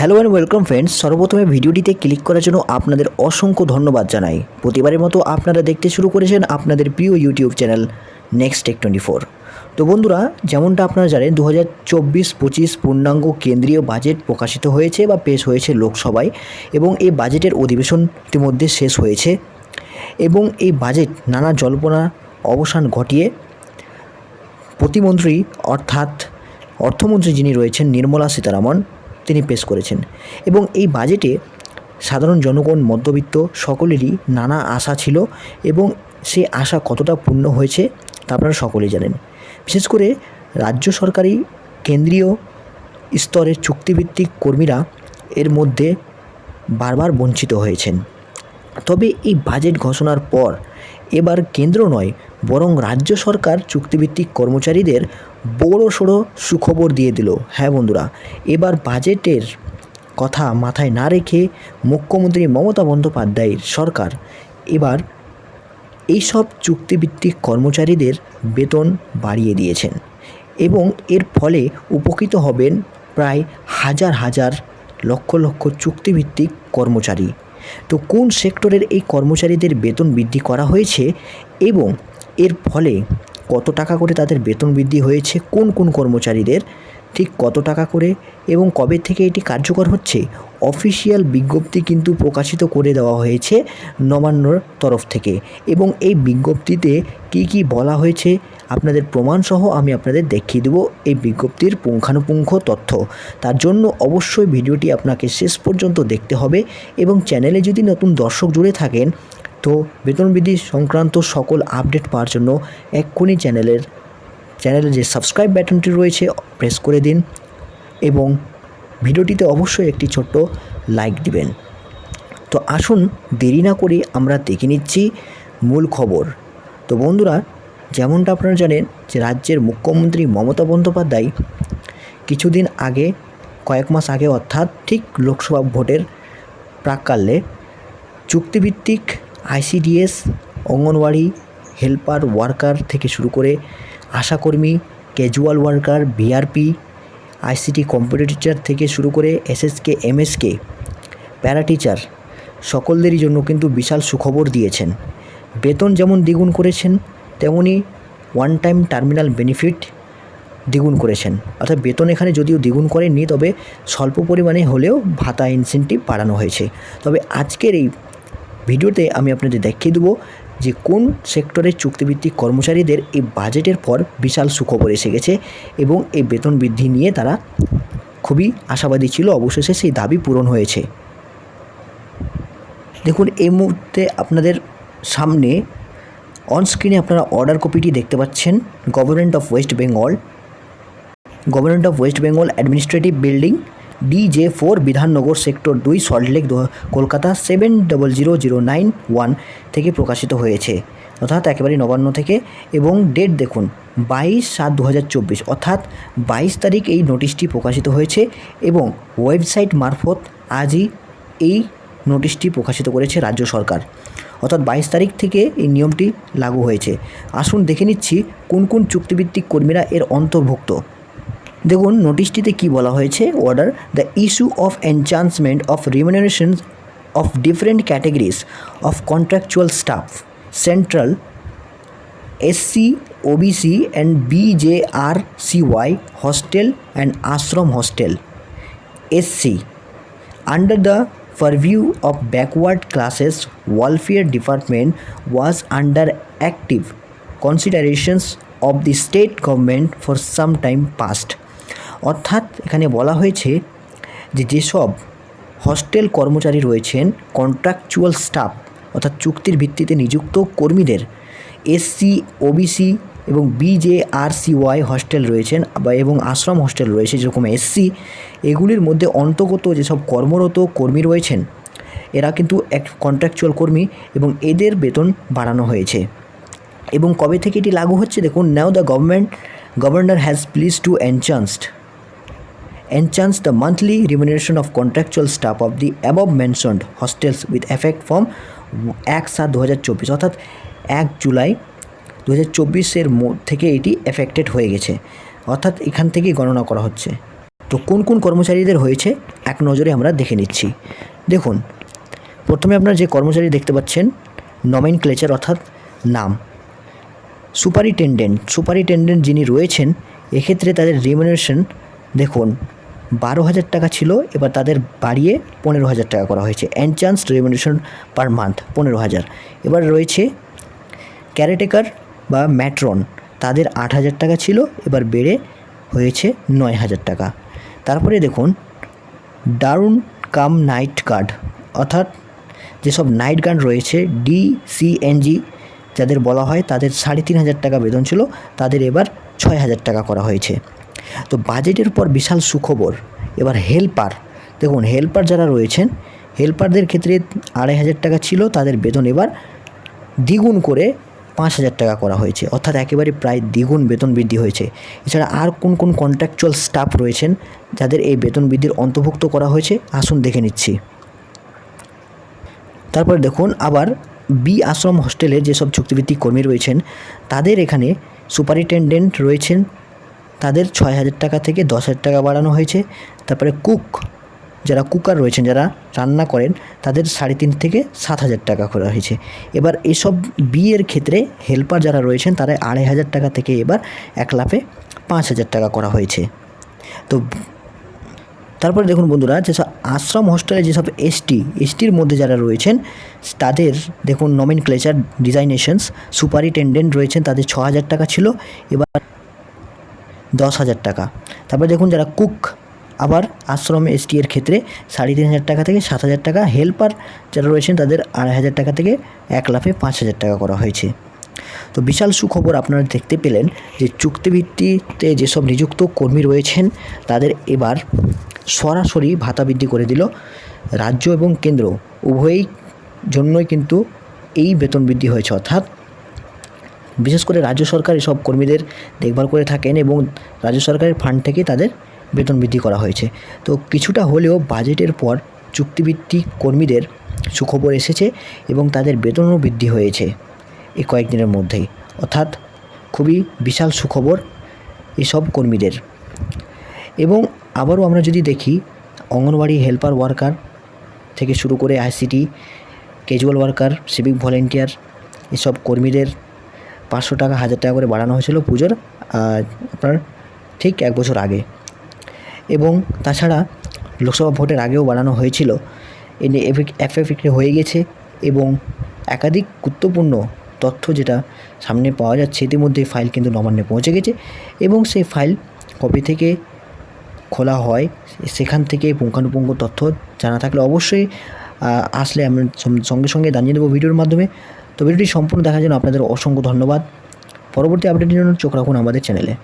Hello and welcome friends সর্বপ্রথমে ভিডিওটিতে click করার জন্য আপনাদের অসংখ্য ধন্যবাদ জানাই। প্রতিবারের মতো আপনারা দেখতে শুরু করেছেন আপনাদের প্রিয় YouTube channel Next Tech twenty four তো বন্ধুরা, যেমনটা আপনারা জানেন দু হাজার চব্বিশ, পঁচিশ পূর্ণাঙ্গ কেন্দ্রীয় বাজেট প্রকাশিত হয়েছে বা পেশ হয়েছে লোকসভায় এবং এই বাজেটের অধিবেশন ইতিমধ্যে শেষ হয়েছে এবং এই বাজেট নানা জল্পনা, অবসান ঘটিয়ে প্রতিমন্ত্রী অর্থাৎ অর্থমন্ত্রী যিনি রয়েছেন, নির্মলা সীতারামন তিনি পেশ করেছেন। এবং এই বাজেটে সাধারণ জনগণ, মধ্যবিত্ত সকলেরই নানা আশা ছিল এবং সেই আশা কতটা পূর্ণ হয়েছে তা আপনারা সকলেই জানেন। বিশেষ করে রাজ্য সরকারি কেন্দ্রীয় স্তরের চুক্তিভিত্তিক কর্মীরা এর মধ্যে বারবার বঞ্চিত হয়েছেন। তবে এই বাজেট ঘোষণার পর এবার কেন্দ্র নয়, বরং রাজ্য সরকার চুক্তিভিত্তিক কর্মচারীদের বড় সড়ো সুখবর দিয়ে দিল। হ্যাঁ বন্ধুরা, এবার বাজেটের কথা মাথায় না রেখে মুখ্যমন্ত্রী মমতা বন্দ্যোপাধ্যায়ের সরকার এবার এইসব চুক্তিভিত্তিক কর্মচারীদের বেতন বাড়িয়ে দিয়েছেন এবং এর ফলে উপকৃত হবেন প্রায় হাজার হাজার লক্ষ লক্ষ চুক্তিভিত্তিক কর্মচারী। তো কোন সেক্টরের এই কর্মচারীদের বেতন বৃদ্ধি করা হয়েছে এবং এর ফলে কত টাকা করে তাদের বেতন বৃদ্ধি হয়েছে, কোন কোন কর্মচারীদের, ঠিক কত টাকা করে এবং কবে থেকে এটি কার্যকর হচ্ছে, অফিসিয়াল বিজ্ঞপ্তি কিন্তু প্রকাশিত করে দেওয়া হয়েছে নবান্নর তরফ থেকে। এবং এই বিজ্ঞপ্তিতে কি কি বলা হয়েছে, আপনাদের প্রমাণসহ আমি আপনাদের দেখিয়ে দেবো এই বিজ্ঞপ্তির পুঙ্খানুপুঙ্খ তথ্য। তার জন্য অবশ্যই ভিডিওটি আপনাকে শেষ পর্যন্ত দেখতে হবে এবং চ্যানেলে যদি নতুন দর্শক জুড়ে থাকেন তো বেতন বৃদ্ধি সংক্রান্ত সকল আপডেট পাওয়ার জন্য এক্ষুনি চ্যানেলের চ্যানেলের যে সাবস্ক্রাইব বাটনটি রয়েছে, প্রেস করে দিন এবং ভিডিওটিতে অবশ্যই একটি ছোট্ট লাইক দিবেন। তো আসুন দেরি না করে আমরা দেখে নিচ্ছি মূল খবর। তো বন্ধুরা, যেমনটা আপনারা জানেন যে রাজ্যের মুখ্যমন্ত্রী মমতা বন্দ্যোপাধ্যায় কিছুদিন আগে, কয়েক মাস আগে অর্থাৎ ঠিক লোকসভা ভোটের প্রাককালে চুক্তিভিত্তিক আইসিডিএস, অঙ্গনওয়াড়ি, হেল্পার ওয়ার্কার থেকে শুরু করে আশাকর্মী, casual worker BRP ICT computer থেকে শুরু করে এসএসকে, এমএসকে, প্যারা টিচার, সকলদেরই জন্য কিন্তু বিশাল সুখবর দিয়েছেন। বেতন যেমন দ্বিগুণ করেছেন, তেমনি ওয়ান টাইম টার্মিনাল বেনিফিট দ্বিগুণ করেছেন। অর্থাৎ বেতন এখানে যদিও দ্বিগুণ করেননি, তবে স্বল্প পরিমাণে হলেও ভাতা ইনসেন্টিভ বাড়ানো হয়েছে। তবে আজকের এই ভিডিওতে আমি আপনাদের দেখিয়ে দেবো যে কোন সেক্টরের চুক্তিভিত্তিক কর্মচারীদের এই বাজেটের পর বিশাল সুখবর এসে গেছে এবং এই বেতন বৃদ্ধি নিয়ে তারা খুবই আশাবাদী ছিল। অবশেষে সেই দাবি পূরণ হয়েছে। দেখুন, এই মুহূর্তে আপনাদের সামনে অনস্ক্রিনে আপনারা অর্ডার কপিটি দেখতে পাচ্ছেন। Government of West Bengal government of West Bengal administrative building D J four Bidhannagar sector দুই Salt Lake Kolkata seven double zero zero nine one থেকে প্রকাশিত হয়েছে। অর্থাৎ একেবারে নবান্ন থেকে এবং ডেট দেখুন, বাইশ সাত দু চব্বিশ। অর্থাৎ বাইশ তারিখ এই নোটিশটি প্রকাশিত হয়েছে এবং ওয়েবসাইট মারফত আজই এই নোটিশটি প্রকাশিত করেছে রাজ্য সরকার। অর্থাৎ বাইশ তারিখ থেকে এই নিয়মটি লাগু হয়েছে। আসুন দেখে নিচ্ছি কোন কোন চুক্তিভিত্তিক কর্মীরা এর অন্তর্ভুক্ত। দেখুন, নোটিশটিতে কি বলা হয়েছে? Order the issue of enhancement of remuneration of different categories of contractual staff central SC OBC and BJR C Y hostel and ashram hostel SC under the purview of backward classes welfare department was under active considerations of the state government for some time past অর্থাৎ এখানে বলা হয়েছে যে যেসব hostel কর্মচারী রয়েছেন contractual staff অর্থাৎ চুক্তির ভিত্তিতে নিযুক্ত কর্মীদের এসসি, ওবিসি এবং বিজেআরসিওয়াই হস্টেল রয়েছেন বা এবং আশ্রম হস্টেল রয়েছে যেরকম এসসি, এগুলির মধ্যে অন্তর্গত যেসব কর্মরত কর্মী রয়েছেন, এরা কিন্তু এক কন্ট্রাকচুয়াল কর্মী এবং এদের বেতন বাড়ানো হয়েছে। এবং কবে থেকে এটি লাগু হচ্ছে? দেখুন now the government governor has please to enhanced enchants the monthly remuneration of contractual staff of the above mentioned hostels with effect from এক সাত দু হাজার চব্বিশ, অর্থাৎ এক জুলাই দু হাজার চব্বিশের থেকে এটি এফেক্টেড হয়ে গেছে। অর্থাৎ এখান থেকেই গণনা করা হচ্ছে। তো কোন কোন কর্মচারীদের হয়েছে, এক নজরে আমরা দেখে নিচ্ছি। দেখুন, প্রথমে আপনারা যে কর্মচারী দেখতে পাচ্ছেন নমেন ক্লেচার অর্থাৎ নাম। সুপারিনটেন্ডেন্ট সুপারিনটেন্ডেন্ট যিনি রয়েছেন, এক্ষেত্রে তাদের রিমিউনারেশন দেখুন বারো হাজার টাকা ছিল, এবার তাদের বাড়িয়ে পনেরো হাজার টাকা করা হয়েছে। অ্যানচান্স রিমিউনারেশন পার মান্থ পনেরো হাজার। এবার রয়েছে ক্যারেটেকার বা ম্যাট্রন তাদের আট হাজার টাকা ছিল, এবার বেড়ে হয়েছে নয় হাজার টাকা। তারপরে দেখুন দারুণ কাম নাইট গার্ড অর্থাৎ যেসব নাইট গার্ড রয়েছে ডিসিএনজি যাদের বলা হয়, তাদের সাড়ে তিন হাজার টাকা বেতন ছিল, তাদের এবার ছয় হাজার টাকা করা হয়েছে। তো বাজেটের পর বিশাল সুখবর। এবার হেল্পার, দেখুন হেল্পার যারা রয়েছেন, হেল্পারদের ক্ষেত্রে আড়াই হাজার টাকা ছিল, তাদের বেতন এবার দ্বিগুণ করে পাঁচ হাজার টাকা করা হয়েছে। অর্থাৎ একেবারে প্রায় দ্বিগুণ বেতন বৃদ্ধি হয়েছে। এছাড়া আর কোন কোন কন্ট্রাকচুয়াল স্টাফ রয়েছেন, যাদের এই বেতন বৃদ্ধির অন্তর্ভুক্ত করা হয়েছে, আসুন দেখে নিচ্ছি। তারপরে দেখুন আবার বি আশ্রম হোস্টেলের যেসব চুক্তিভিত্তিক কর্মী রয়েছেন, তাদের এখানে সুপারিনটেন্ডেন্ট রয়েছেন তাদের ছয় হাজার টাকা থেকে দশ হাজার টাকা বাড়ানো হয়েছে। তারপরে কুক, যারা কুকার রয়েছেন, যারা রান্না করেন, তাদের সাড়ে তিন থেকে সাত হাজার টাকা করা হয়েছে। এবার এসব বিয়ের ক্ষেত্রে হেল্পার যারা রয়েছেন, তারা আড়াই হাজার টাকা থেকে এবার এক লাফে পাঁচ হাজার টাকা করা হয়েছে। তো তারপরে দেখুন বন্ধুরা, যেসব আশ্রম হোস্টেলে যেসব এসটি, এসটির মধ্যে যারা রয়েছেন, তাদের দেখুন নমিন ক্লেচার ডিজাইনেশনস সুপারিটেন্ডেন্ট রয়েছেন, তাদের ছ হাজার টাকা ছিল। এবার দশ হাজার টাকা। তারপরে দেখুন যারা কুক, আবার আশ্রম এসটি এর ক্ষেত্রে সাড়ে তিন হাজার টাকা থেকে সাত হাজার টাকা, হেল্পার যারা রয়েছেন তাদের আড়াই হাজার টাকা থেকে এক লাফে পাঁচ হাজার টাকা করা হয়েছে। তো বিশাল সুখবর আপনারা দেখতে পেলেন যে চুক্তিভিত্তিতে যেসব নিযুক্ত কর্মী রয়েছেন, তাদের এবার সরাসরি ভাতা বৃদ্ধি করে দিল রাজ্য এবং কেন্দ্র। উভয়ই জন্যই কিন্তু এই বেতন বৃদ্ধি হয়েছে। অর্থাৎ বিশেষ করে রাজ্য সরকার এসব কর্মীদের দেখভাল করে থাকেন এবং রাজ্য সরকারের ফান্ড থেকে তাদের বেতন বৃদ্ধি করা হয়েছে। তো কিছুটা হলেও বাজেটের পর চুক্তিভিত্তিক কর্মীদের সুখবর এসেছে এবং তাদের বেতনও বৃদ্ধি হয়েছে এই কয়েকদিনের মধ্যেই। অর্থাৎ খুবই বিশাল সুখবর এসব কর্মীদের। এবং আবারও আমরা যদি দেখি, অঙ্গনওয়াড়ি হেল্পার ওয়ার্কার থেকে শুরু করে ICT casual worker civic volunteer এসব কর্মীদের পাঁচশো টাকা, হাজার টাকা করে বাড়ানো হয়েছিল পুজোর আপনার ঠিক এক বছর আগে। এবং তাছাড়া লোকসভা ভোটের আগেও বাড়ানো হয়েছিল। এনে এফএফএ হয়ে গেছে এবং একাধিক গুরুত্বপূর্ণ তথ্য যেটা সামনে পাওয়া যাচ্ছে, ইতিমধ্যে ফাইল কিন্তু নবান্নে পৌঁছে গেছে এবং সেই ফাইল কবে থেকে খোলা হয়। সেখান থেকে পুঙ্খানুপুঙ্খ তথ্য জানা থাকলে অবশ্যই আসলে আমরা সঙ্গে সঙ্গে জানিয়ে দেবো ভিডিওর মাধ্যমে। তো ভিডিওটি সম্পূর্ণ দেখার জন্য আপনাদের অসংখ্য ধন্যবাদ। পরবর্তী আপডেটের জন্য চোখ রাখুন আমাদের চ্যানেলে